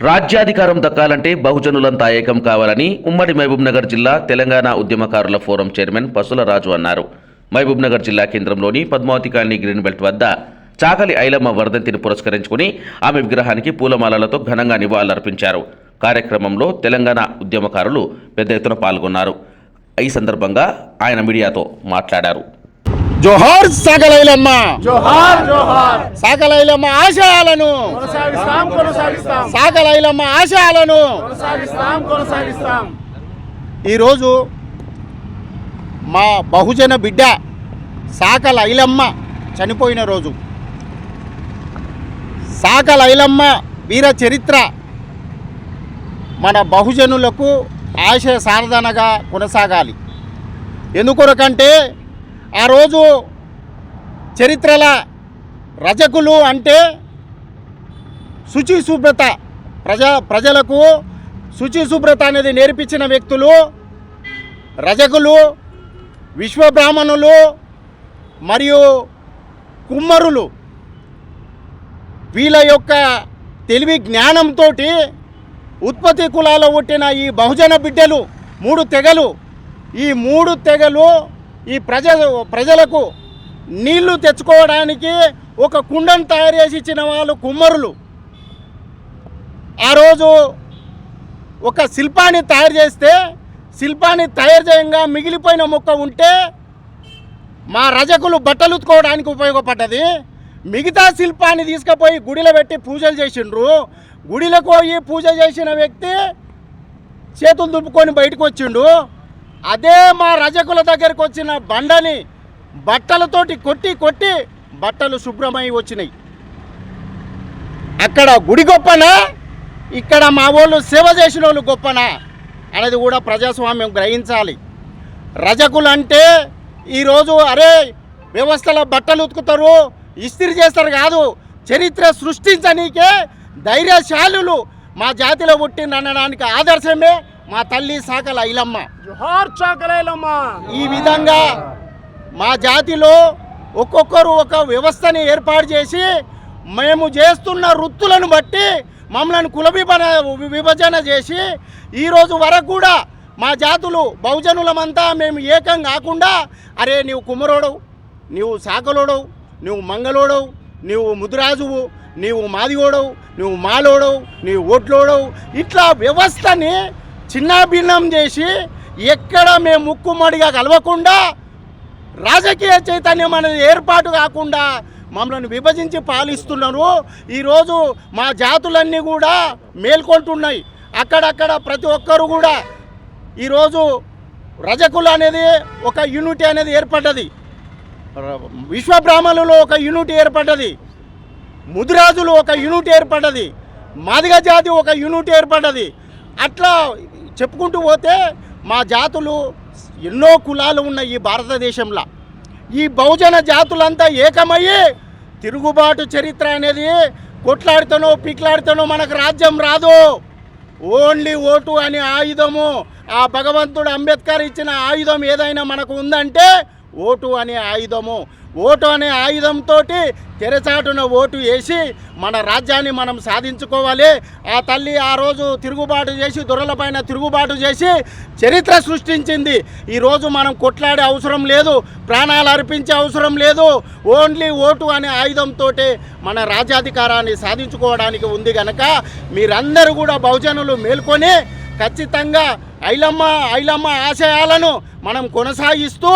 రాజ్యాధికారం దక్కాలంటే బహుజనులంతా ఏకం కావాలని ఉమ్మడి మహబూబ్నగర్ జిల్లా తెలంగాణ ఉద్యమకారుల ఫోరం చైర్మన్ పసుల రాజు అన్నారు. మహబూబ్నగర్ జిల్లా కేంద్రంలోని పద్మావతి కాలనీ గ్రీన్ బెల్ట్ వద్ద చాకలి ఐలమ్మ వర్ధంతిని పురస్కరించుకుని ఆమె విగ్రహానికి పూలమాలలతో ఘనంగా నివాళులర్పించారు. కార్యక్రమంలో తెలంగాణ ఉద్యమకారులు పెద్ద ఎత్తున పాల్గొన్నారు. ఈ సందర్భంగా ఆయన మీడియాతో మాట్లాడారు. జోహార్ సాగలైలమ్మ. జోహార్ జోహార్. సాగలైలమ్మ ఆశయాలను. కొనసాగిస్తాం కొనసాగిస్తాం. సాగలైలమ్మ ఆశయాలను. కొనసాగిస్తాం కొనసాగిస్తాం. ఈరోజు మా బహుజన బిడ్డ సాకల ఐలమ్మ చనిపోయిన రోజు. సాకల ఐలమ్మ వీర చరిత్ర మన బహుజనులకు ఆశయ సాధనగా కొనసాగాలి. ఎందుకొరకంటే ఆ రోజు చరిత్రల రజకులు అంటే శుచి శుభ్రత ప్రజా ప్రజలకు శుచి శుభ్రత అనేది నేర్పించిన వ్యక్తులు రజకులు విశ్వబ్రాహ్మణులు మరియు కుమ్మరులు. వీళ్ళ యొక్క తెలివి జ్ఞానంతో ఉత్పత్తి కులాలో పుట్టిన ఈ బహుజన బిడ్డలు మూడు తెగలు. ఈ మూడు తెగలు ఈ ప్రజ ప్రజలకు నీళ్ళు తెచ్చుకోవడానికి ఒక కుండను తయారు చేసి ఇచ్చిన వాళ్ళు కుమ్మరులు. ఆ రోజు ఒక శిల్పాన్ని తయారు చేస్తే శిల్పాన్ని తయారు చేయంగా మిగిలిపోయిన మొక్క ఉంటే మా రజకులు బట్టలు ఉతుకోవడానికి ఉపయోగపడ్డది. మిగతా శిల్పాన్ని తీసుకుపోయి గుడిలో పెట్టి పూజలు చేసిండ్రు. గుడిలోకి పోయి పూజ చేసిన వ్యక్తి చేతులు దులుపుకొని బయటకు వచ్చిండు. అదే మా రజకుల దగ్గరకు వచ్చిన బండని బట్టలతోటి కొట్టి కొట్టి బట్టలు శుభ్రమై వచ్చినాయి. అక్కడ గుడి గొప్పనా ఇక్కడ మా వాళ్ళు సేవ చేసిన వాళ్ళు గొప్పనా అనేది కూడా ప్రజాస్వామ్యం గ్రహించాలి. రజకులు అంటే ఈరోజు అరే వ్యవస్థల బట్టలు ఉతుకుతారు ఇస్త్రీ చేస్తారు కాదు. చరిత్ర సృష్టించనీకే ధైర్యశాలులు మా జాతిలో పుట్టింది అనడానికి ఆదర్శమే మా తల్లి సాకల ఐలమ్మ. జోహార్ చాకలేలమ్మ ఈ విధంగా మా జాతిలో ఒక్కొక్కరు ఒక వ్యవస్థని ఏర్పాటు చేసి మేము చేస్తున్న వృత్తులను బట్టి మమ్మల్ని కుల విభజన చేసి ఈరోజు వరకు కూడా మా జాతులు బహుజనులమంతా మేము ఏకం కాకుండా అరే నీవు కుమ్మరోడవు నీవు సాకలోడవు నువ్వు మంగళోడవు నీవు ముదురాజువు నీవు మాదిగోడవు నువ్వు మాలోడవు నీవు ఓట్లోడవు. ఇట్లా వ్యవస్థని చిన్నాభిన్నం చేసి ఎక్కడ మేము ముక్కుమడిగా కలవకుండా రాజకీయ చైతన్యం అనేది ఏర్పాటు కాకుండా మమ్మల్ని విభజించి పాలిస్తున్నారు. ఈరోజు మా జాతులన్నీ కూడా మేల్కొంటున్నాయి. అక్కడక్కడ ప్రతి ఒక్కరు కూడా ఈరోజు రజకులు అనేది ఒక యూనిటీ అనేది ఏర్పడ్డది. విశ్వబ్రాహ్మణులు ఒక యూనిట్ ఏర్పడ్డది. ముదిరాజులు ఒక యూనిట్ ఏర్పడ్డది. మాదిగ జాతి ఒక యూనిట్ ఏర్పడ్డది. అట్లా చెప్పుకుంటూ పోతే మా జాతులు ఎన్నో కులాలు ఉన్నాయి ఈ భారతదేశంలో. ఈ బహుజన జాతులంతా ఏకమయ్యి తిరుగుబాటు చరిత్ర అనేది కొట్లాడితేనో పిక్లాడితేనో మనకు రాజ్యం రాదు. ఓన్లీ ఓటు అనే ఆయుధము ఆ భగవంతుడు అంబేద్కర్ ఇచ్చిన ఆయుధం ఏదైనా మనకు ఉందంటే ఓటు అనే ఆయుధము. ఓటు అనే ఆయుధంతో తెరచాటున ఓటు వేసి మన రాజ్యాన్ని మనం సాధించుకోవాలి. ఆ తల్లి ఆ రోజు తిరుగుబాటు చేసి దొరలపైన తిరుగుబాటు చేసి చరిత్ర సృష్టించింది. ఈరోజు మనం కొట్లాడే అవసరం లేదు ప్రాణాలు అర్పించే అవసరం లేదు. ఓన్లీ ఓటు అనే ఆయుధంతో మన రాజ్యాధికారాన్ని సాధించుకోవడానికి ఉంది కనుక మీరందరూ కూడా బహుజనులు మేల్కొని ఖచ్చితంగా ఐలమ్మ ఐలమ్మ ఆశయాలను మనం కొనసాగిస్తూ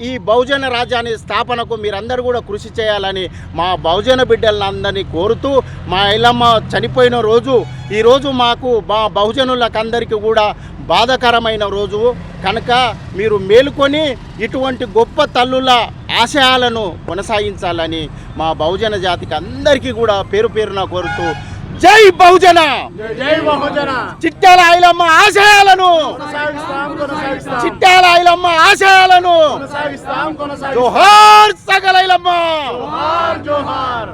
ఈ బహుజన రాజ్యాన్ని స్థాపనకు మీరందరూ కూడా కృషి చేయాలని మా బహుజన బిడ్డలందరినీ కోరుతూ మా ఐలమ్మ చనిపోయిన రోజు ఈరోజు మాకు మా బహుజనులకందరికీ కూడా బాధకరమైన రోజు. కనుక మీరు మేలుకొని ఇటువంటి గొప్ప తల్లుల ఆశయాలను కొనసాగించాలని మా బహుజన జాతికి అందరికీ కూడా పేరు పేరున కోరుతూ జై బహుజన! జై బహుజన! చిట్టాల ఐలమ్మ ఆశయాలను ఐలమ్మ ఆశయాలను. జోహార్ సగలైలమ్మ. జోహార్ జోహార్.